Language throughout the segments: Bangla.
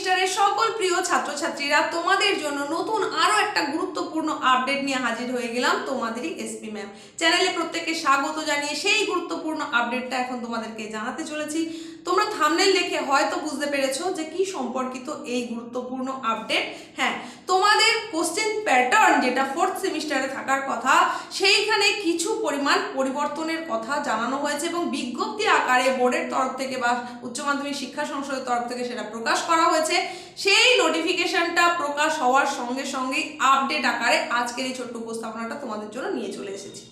সেমিস্টারের সকল প্রিয় ছাত্রছাত্রীরা তোমাদের জন্য নতুন আরও একটা গুরুত্বপূর্ণ আপডেট নিয়ে হাজির হয়ে গেলাম তোমাদেরই এসপি ম্যাম। চ্যানেলে প্রত্যেককে স্বাগত জানিয়ে সেই গুরুত্বপূর্ণ আপডেটটা এখন তোমাদেরকে জানাতে চলেছি। তোমরা থামনেল দেখে হয়তো বুঝতে পেরেছ যে কি সম্পর্কিত এই গুরুত্বপূর্ণ আপডেট হ্যাঁ তোমাদের কোশ্চেন প্যাটার্ন যেটা ফোর্থ সেমিস্টারে থাকার কথা, সেইখানে কিছু পরিমাণ পরিবর্তনের কথা জানানো হয়েছে এবং বিজ্ঞপ্তি আকারে বোর্ডের তরফ থেকে বা উচ্চ মাধ্যমিক শিক্ষা সংসদের তরফ থেকে সেটা প্রকাশ করা হয়েছে। সেই নোটিফিকেশনটা প্রকাশ হওয়ার সঙ্গে সঙ্গেই আপডেট আকারে আজকের এই ছোট্ট উপস্থাপনাটা তোমাদের জন্য নিয়ে চলে এসেছি।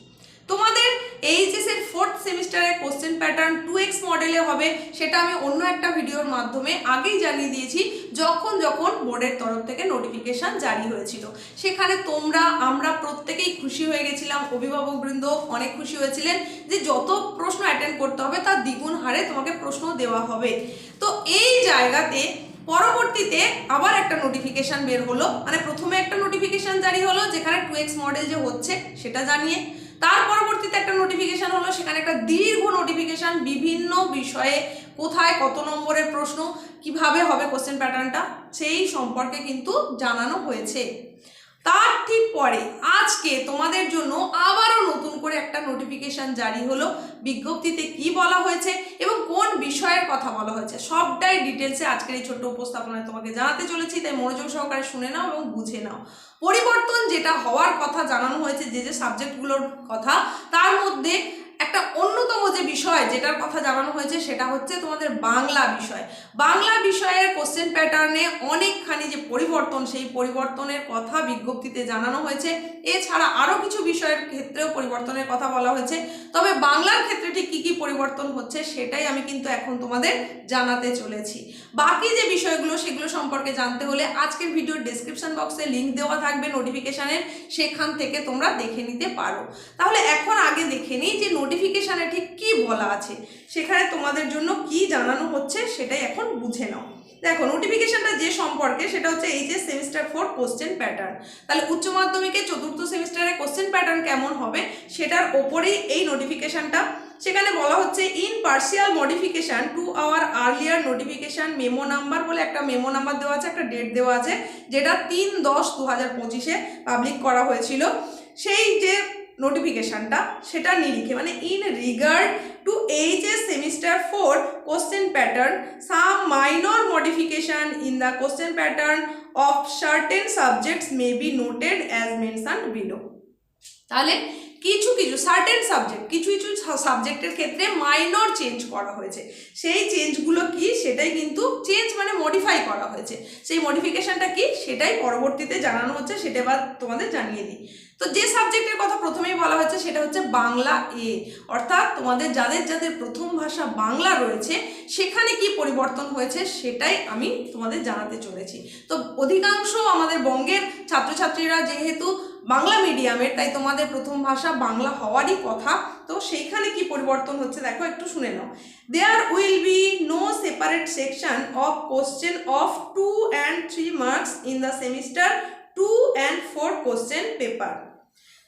তোমাদের এইচএস এর ফোর্থ সেমিস্টারের কোশ্চেন প্যাটার্ন টু এক্স মডেলে হবে, সেটা আমি অন্য একটা ভিডিওর মাধ্যমে আগেই জানিয়ে দিয়েছি, যখন যখন বোর্ডের তরফ থেকে নোটিফিকেশন জারি হয়েছিল। সেখানে তোমরা, আমরা প্রত্যেকেই খুশি হয়ে গেছিলাম অভিভাবকবৃন্দ অনেক খুশি হয়েছিলেন যে যত প্রশ্ন অ্যাটেন্ড করতে হবে, তার দ্বিগুণ হারে তোমাকে প্রশ্ন দেওয়া হবে। তো এই জায়গাতে পরবর্তীতে আবার একটা নোটিফিকেশান বের হলো মানে প্রথমে একটা নোটিফিকেশন জারি হলো, যেখানে টু এক্স মডেল যে হচ্ছে, সেটা জানিয়ে তার পরবর্তীতে একটা নোটিফিকেশান হলো, সেখানে একটা দীর্ঘ নোটিফিকেশান বিভিন্ন বিষয়ে কোথায় কত নম্বরের প্রশ্ন, কীভাবে হবে কোশ্চেন প্যাটার্নটা সেই সম্পর্কে কিন্তু জানানো হয়েছে। তার ঠিক পরে আজকে তোমাদের জন্য আবারও নতুন করে একটা নোটিফিকেশান জারি হলো। বিজ্ঞপ্তিতে কি বলা হয়েছে এবং কোন বিষয়ের কথা বলা হয়েছে সবটাই ডিটেলসে আজকের এই ছোট্ট উপস্থাপনায় তোমাকে জানাতে চলেছি, তাই মনোযোগ সহকারে শুনে নাও এবং বুঝে নাও। পরিবর্তন যেটা হওয়ার কথা জানানো হয়েছে, যে যে সাবজেক্টগুলোর কথা, তার মধ্যে একটা অন্যতম যে বিষয় যেটার কথা জানানো হয়েছে সেটা হচ্ছে তোমাদের বাংলা বিষয়। বাংলা বিষয়ের কোশ্চেন প্যাটার্নে অনেকখানি যে পরিবর্তন, সেই পরিবর্তনের কথা বিজ্ঞপ্তিতে জানানো হয়েছে। এছাড়া আরও কিছু বিষয়ের ক্ষেত্রেও পরিবর্তনের কথা বলা হয়েছে। তবে বাংলার ক্ষেত্রে ঠিক কী কী পরিবর্তন হচ্ছে সেটাই আমি কিন্তু এখন তোমাদের জানাতে চলেছি। বাকি যে বিষয়গুলো সেগুলো সম্পর্কে জানতে হলে আজকের ভিডিওর ডেসক্রিপশন বক্সে লিংক দেওয়া থাকবে নোটিফিকেশানের সেখান থেকে তোমরা দেখে নিতে পারো। তাহলে এখন আগে দেখে নিই যে নোটিফিকেশানে ঠিক কি বলা আছে? সেখানে তোমাদের জন্য কি জানানো হচ্ছে সেটাই এখন বুঝে নাও। দেখো নোটিফিকেশনটা যে সম্পর্কে সেটা হচ্ছে এই যে সেমিস্টার ফোর কোশ্চেন প্যাটার্ন তাহলে উচ্চ মাধ্যমিকে চতুর্থ সেমিস্টারে কোশ্চেন প্যাটার্ন কেমন হবে? সেটার ওপরেই এই নোটিফিকেশনটা সেখানে বলা হচ্ছে in partial modification to our earlier notification memo number বলে একটা মেমো নাম্বার দেওয়া আছে, একটা ডেট দেওয়া আছে, যেটা তিন দশ দু হাজার পঁচিশে পাবলিক করা হয়েছিল। সেই যে নোটিফিকেশনটা সেটা নিরিখে মানে in regard to H S semester four question pattern some minor modification in the question pattern of certain subjects may be noted as mention below তাহলে কিছু কিছু সার্টেন সাবজেক্ট কিছু কিছু সাবজেক্টের ক্ষেত্রে মাইনর চেঞ্জ করা হয়েছে। সেই চেঞ্জগুলো কি? সেটাই কিন্তু চেঞ্জ মানে মডিফাই করা হয়েছে। সেই মডিফিকেশনটা কি? সেটাই পরবর্তীতে জানানো হচ্ছে, সেটা এবার তোমাদের জানিয়ে দিই। তো যে সাবজেক্টের কথা প্রথমেই বলা হয়েছে, সেটা হচ্ছে বাংলা এ অর্থাৎ তোমাদের যাদের যাদের প্রথম ভাষা বাংলা রয়েছে, সেখানে কি পরিবর্তন হয়েছে সেটাই আমি তোমাদের জানাতে চলেছি। তো অধিকাংশ আমাদের বঙ্গের ছাত্রছাত্রীরা যেহেতু বাংলা মিডিয়ামের তাই তোমাদের প্রথম ভাষা বাংলা হওয়ারই কথা। তো সেইখানে কি পরিবর্তন হচ্ছে দেখো, একটু শুনে নাও। There will be no separate section of question of two and three marks in the semester two and four question paper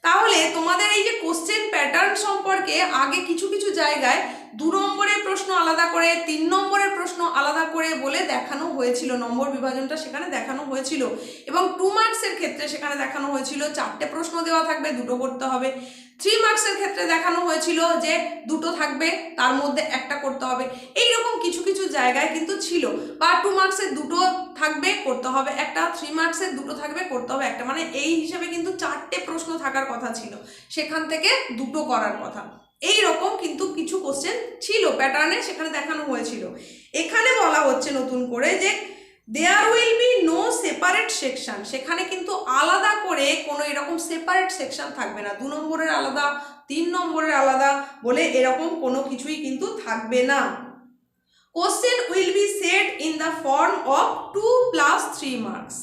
তাহলে তোমাদের এই যে কোশ্চেন প্যাটার্ন সম্পর্কে আগে কিছু কিছু জায়গায় দু নম্বরের প্রশ্ন আলাদা করে, তিন নম্বরের প্রশ্ন আলাদা করে বলে দেখানো হয়েছিল। নম্বর বিভাজনটা সেখানে দেখানো হয়েছিল। এবং টু মার্কসের ক্ষেত্রে সেখানে দেখানো হয়েছিল। চারটে প্রশ্ন দেওয়া থাকবে, দুটো করতে হবে। থ্রি মার্কসের ক্ষেত্রে দেখানো হয়েছিল যে দুটো থাকবে, তার মধ্যে একটা করতে হবে। এই রকম কিছু কিছু জায়গায় কিন্তু ছিল। বা টু মার্কসের দুটো থাকবে, করতে হবে একটা। থ্রি মার্কসের দুটো থাকবে, করতে হবে একটা। মানে এই হিসেবে কিন্তু চারটে প্রশ্ন থাকার কথা ছিল। সেখান থেকে দুটো করার কথা। এই রকম কিন্তু কিছু কোশ্চেন ছিল প্যাটার্নে সেখানে দেখানো হয়েছিল। এখানে বলা হচ্ছে নতুন করে যে there will be no separate section সেখানে কিন্তু আলাদা করে কোনো এরকম সেপারেট সেকশন থাকবে না। দু নম্বরের আলাদা, তিন নম্বরের আলাদা বলে এরকম কোনো কিছুই কিন্তু থাকবে না। Question will be set in the form of two plus three marks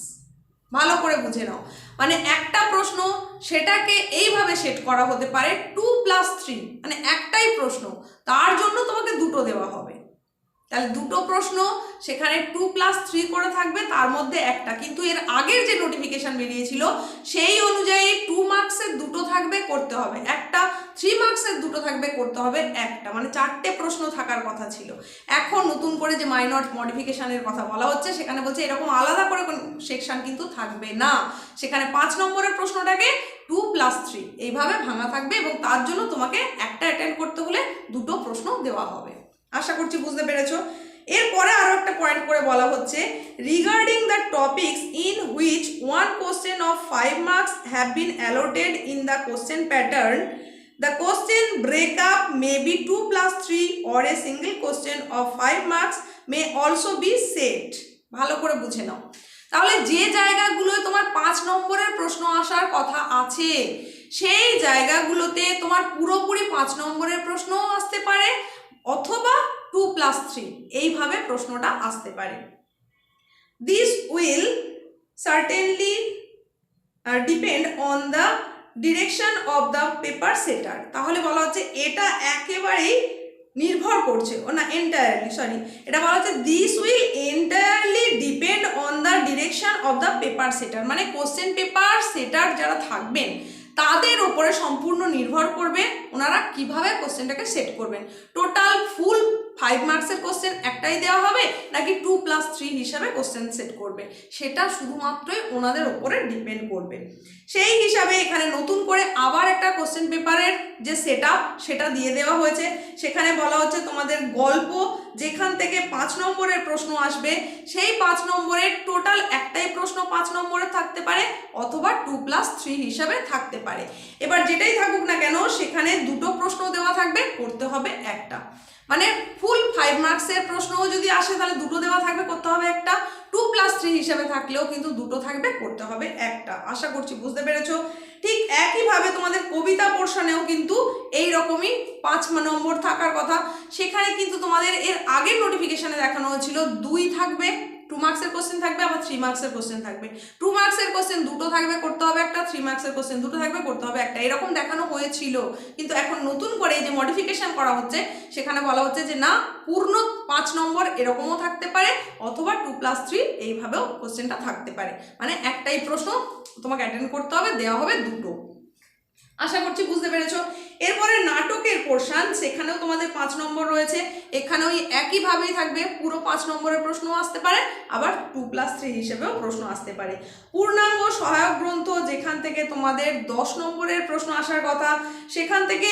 ভালো করে বুঝে নাও। মানে একটা প্রশ্ন সেটাকে এইভাবে সেট করা হতে পারে টু প্লাস থ্রি মানে একটাই প্রশ্ন। তার জন্য তোমাকে দুটো দেওয়া হবে। তাহলে দুটো প্রশ্ন, সেখানে টু প্লাস থ্রি করে থাকবে, তার মধ্যে একটা। কিন্তু এর আগের যে নোটিফিকেশান বেরিয়েছিল, সেই অনুযায়ী টু মার্কসের দুটো থাকবে, করতে হবে একটা। থ্রি মার্কসের দুটো থাকবে, করতে হবে একটা। মানে চারটে প্রশ্ন থাকার কথা ছিল। এখন নতুন করে যে মাইনর মডিফিকেশানের কথা বলা হচ্ছে, সেখানে বলছে এরকম আলাদা করে কোনো সেকশন কিন্তু থাকবে না। সেখানে পাঁচ নম্বরের প্রশ্নটাকে টু প্লাস থ্রি এইভাবে ভাঙা থাকবে এবং তার জন্য তোমাকে একটা অ্যাটেন্ড করতে হলে দুটো প্রশ্ন দেওয়া হবে। আশা করছি বুঝতে পেরেছ। এরপরে আরও একটা পয়েন্ট করে বলা হচ্ছে regarding the topics in which one question of five marks have been allotted in the question pattern the question breakup may be two plus three or a single question of five marks may also be set ভালো করে বুঝে নাও। তাহলে যে জায়গাগুলোয় তোমার পাঁচ নম্বরের প্রশ্ন আসার কথা আছে, সেই জায়গাগুলোতে তোমার পুরোপুরি পাঁচ নম্বরের প্রশ্নও আসতে পারে অথবা টু প্লাস থ্রি এইভাবে প্রশ্নটা আসতে পারে। This will certainly depend on the direction of the paper setter তাহলে বলা হচ্ছে এটা একেবারেই নির্ভর করছে, ও না এন্টায়ারলি সরি এটা বলা হচ্ছে this will entirely depend on the direction of the paper setter মানে কোশ্চেন পেপার সেটার যারা থাকবেন তাদের ওপরে সম্পূর্ণ নির্ভর করবে ওনারা কীভাবে কোশ্চেনটাকে সেট করবেন। টোটাল ফুল ফাইভ মার্কসের কোশ্চেন একটাই দেওয়া হবে নাকি টু প্লাস থ্রি হিসাবে কোশ্চেন সেট করবে? সেটা শুধুমাত্রই ওনাদের ওপরে ডিপেন্ড করবে। সেই হিসাবে এখানে নতুন করে আবার একটা কোশ্চেন পেপারের যে সেট সেটা দিয়ে দেওয়া হয়েছে। সেখানে বলা হচ্ছে তোমাদের গল্প, যেখান থেকে পাঁচ নম্বরের প্রশ্ন আসবে। সেই পাঁচ নম্বরের টোটাল একটাই প্রশ্ন পাঁচ নম্বরে থাকতে পারে অথবা টু প্লাস থ্রি হিসাবে থাকতে পারে। এবার যেটাই থাকুক না কেন, সেখানে দুটো প্রশ্ন দেওয়া থাকবে, করতে হবে একটা। মানে ফুল ফাইভ মার্কসের প্রশ্নও যদি আসে, তাহলে দুটো দেওয়া থাকবে, করতে হবে একটা। টু থ্রি হিসেবে থাকলেও কিন্তু দুটো থাকবে, করতে হবে একটা। আশা করছি বুঝতে পেরেছ? ঠিক একইভাবে তোমাদের কবিতা পোর্শনেও কিন্তু এই রকমই পাঁচ নম্বর থাকার কথা। সেখানে কিন্তু তোমাদের এর আগের নোটিফিকেশনে দেখানো হয়েছিল, দুই থাকবে। টু মার্কসের কোশ্চেন থাকবে, আবার থ্রি মার্কসের কোশ্চেন থাকবে। টু মার্কসের কোশ্চেন দুটো থাকবে, করতে হবে একটা থ্রি মার্কসের কোশ্চেন দুটো থাকবে, করতে হবে একটা। এরকম দেখানো হয়েছিল। কিন্তু এখন নতুন করে যে মডিফিকেশন করা হচ্ছে, সেখানে বলা হচ্ছে যে না, পূর্ণ পাঁচ নম্বর এরকমও থাকতে পারে, অথবা টু প্লাস থ্রি এইভাবেও কোশ্চেনটা থাকতে পারে। মানে একটাই প্রশ্ন, তোমাকে অ্যাটেন্ড করতে হবে, দেওয়া হবে দুটো। আশা করছি বুঝতে পেরেছ। পোর্শন সেখানেও তোমাদের পাঁচ নম্বর রয়েছে। এখানেও একইভাবেই থাকবে, পুরো পাঁচ নম্বরের প্রশ্নও আসতে পারে, আবার টু প্লাস থ্রি হিসেবেও প্রশ্ন আসতে পারে। পূর্ণাঙ্গ সহায়ক গ্রন্থ যেখান থেকে তোমাদের দশ নম্বরের প্রশ্ন আসার কথা, সেখান থেকে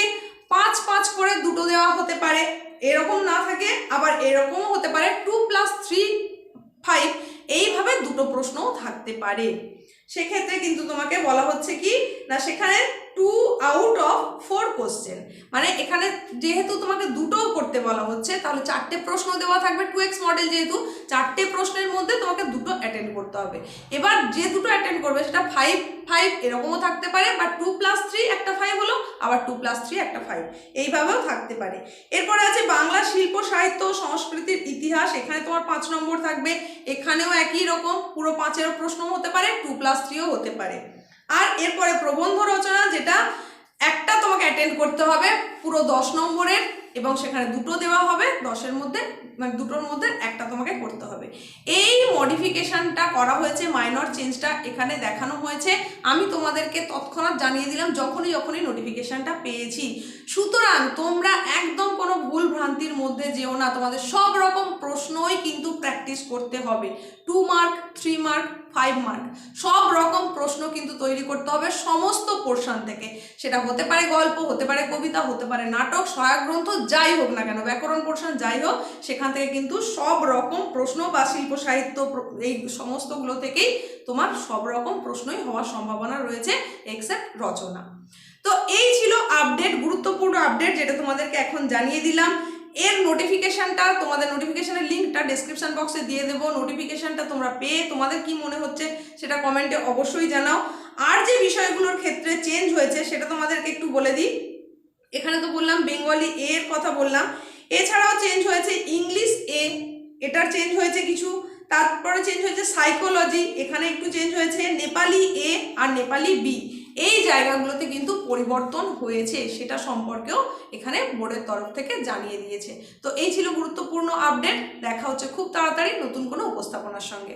পাঁচ পাঁচ করে দুটো দেওয়া হতে পারে। এরকম না থাকে, আবার এরকমও হতে পারে টু প্লাস থ্রি ফাইভ এইভাবে দুটো প্রশ্নও থাকতে পারে। সেক্ষেত্রে কিন্তু তোমাকে বলা হচ্ছে কি, না, সেখানে two out of four question মানে এখানে যেহেতু তোমাকে দুটোও করতে বলা হচ্ছে, তাহলে চারটে প্রশ্ন দেওয়া থাকবে টু এক্স মডেল যেহেতু, চারটে প্রশ্নের মধ্যে তোমাকে দুটো অ্যাটেন্ড করতে হবে। এবার যে দুটো অ্যাটেন্ড করবে সেটা ফাইভ ফাইভ এরকমও থাকতে পারে, বা টু প্লাস থ্রি একটা ফাইভ হলো, আবার টু প্লাস থ্রি একটা ফাইভ এইভাবেও থাকতে পারে। এরপরে আছে বাংলা শিল্প, সাহিত্য, সংস্কৃতির ইতিহাস। এখানে তোমার পাঁচ নম্বর থাকবে। এখানেও একই রকম, পুরো পাঁচেরও প্রশ্নও হতে পারে টু প্লাস থ্রিও হতে পারে। আর এরপরে প্রবন্ধ রচনা, যেটা একটা তোমাকে অ্যাটেন্ড করতে হবে, পুরো দশ নম্বরের, এবং সেখানে দুটো দেওয়া হবে, দশের মধ্যে মানে দুটোর মধ্যে একটা তোমাকে করতে হবে। এই মডিফিকেশানটা করা হয়েছে মাইনর চেঞ্জটা এখানে দেখানো হয়েছে। আমি তোমাদেরকে তৎক্ষণাৎ জানিয়ে দিলাম, যখনই যখনই নোটিফিকেশানটা পেয়েছি। সুতরাং তোমরা একদম কোনো ভুল ভ্রান্তির মধ্যে যেও না। তোমাদের সব রকম প্রশ্নই কিন্তু প্র্যাকটিস করতে হবে। Two mark three mark five mark সব রকম প্রশ্ন কিন্তু তৈরি করতে হবে সমস্ত পোর্শন থেকে। সেটা হতে পারে গল্প, হতে পারে কবিতা, হতে পারে নাটক, সহায়ক গ্রন্থ, যাই হোক না কেন, ব্যাকরণ পোর্শন যাই হোক, সেখান থেকে কিন্তু সব রকম প্রশ্ন বা শিল্প, সাহিত্য এই সমস্তগুলো থেকেই তোমার সব রকম প্রশ্নই হওয়ার সম্ভাবনা রয়েছে এক্সেপ্ট রচনা। তো এই ছিল আপডেট গুরুত্বপূর্ণ আপডেট যেটা তোমাদেরকে এখন জানিয়ে দিলাম। এর নোটিফিকেশনটা তোমাদের নোটিফিকেশনের লিঙ্কটা ডেসক্রিপশন বক্সে দিয়ে দেবো। নোটিফিকেশানটা তোমরা পেয়ে তোমাদের কি মনে হচ্ছে সেটা কমেন্টে অবশ্যই জানাও। আর যে বিষয়গুলোর ক্ষেত্রে চেঞ্জ হয়েছে সেটা তোমাদেরকে একটু বলে দিই। এখানে তো বললাম বেঙ্গলি এ এর কথা বললাম। এছাড়াও চেঞ্জ হয়েছে ইংলিশ এ এটার চেঞ্জ হয়েছে কিছু। তারপরে চেঞ্জ হয়েছে সাইকোলজি এখানে একটু চেঞ্জ হয়েছে। নেপালি এ আর নেপালি বি এই জায়গাগুলোতে কিন্তু পরিবর্তন হয়েছে, সেটা সম্পর্কেও এখানে বোর্ডের তরফ থেকে জানিয়ে দিয়েছে। তো এই ছিল গুরুত্বপূর্ণ আপডেট দেখা হচ্ছে খুব তাড়াতাড়ি নতুন কোনো উপস্থাপনার সঙ্গে।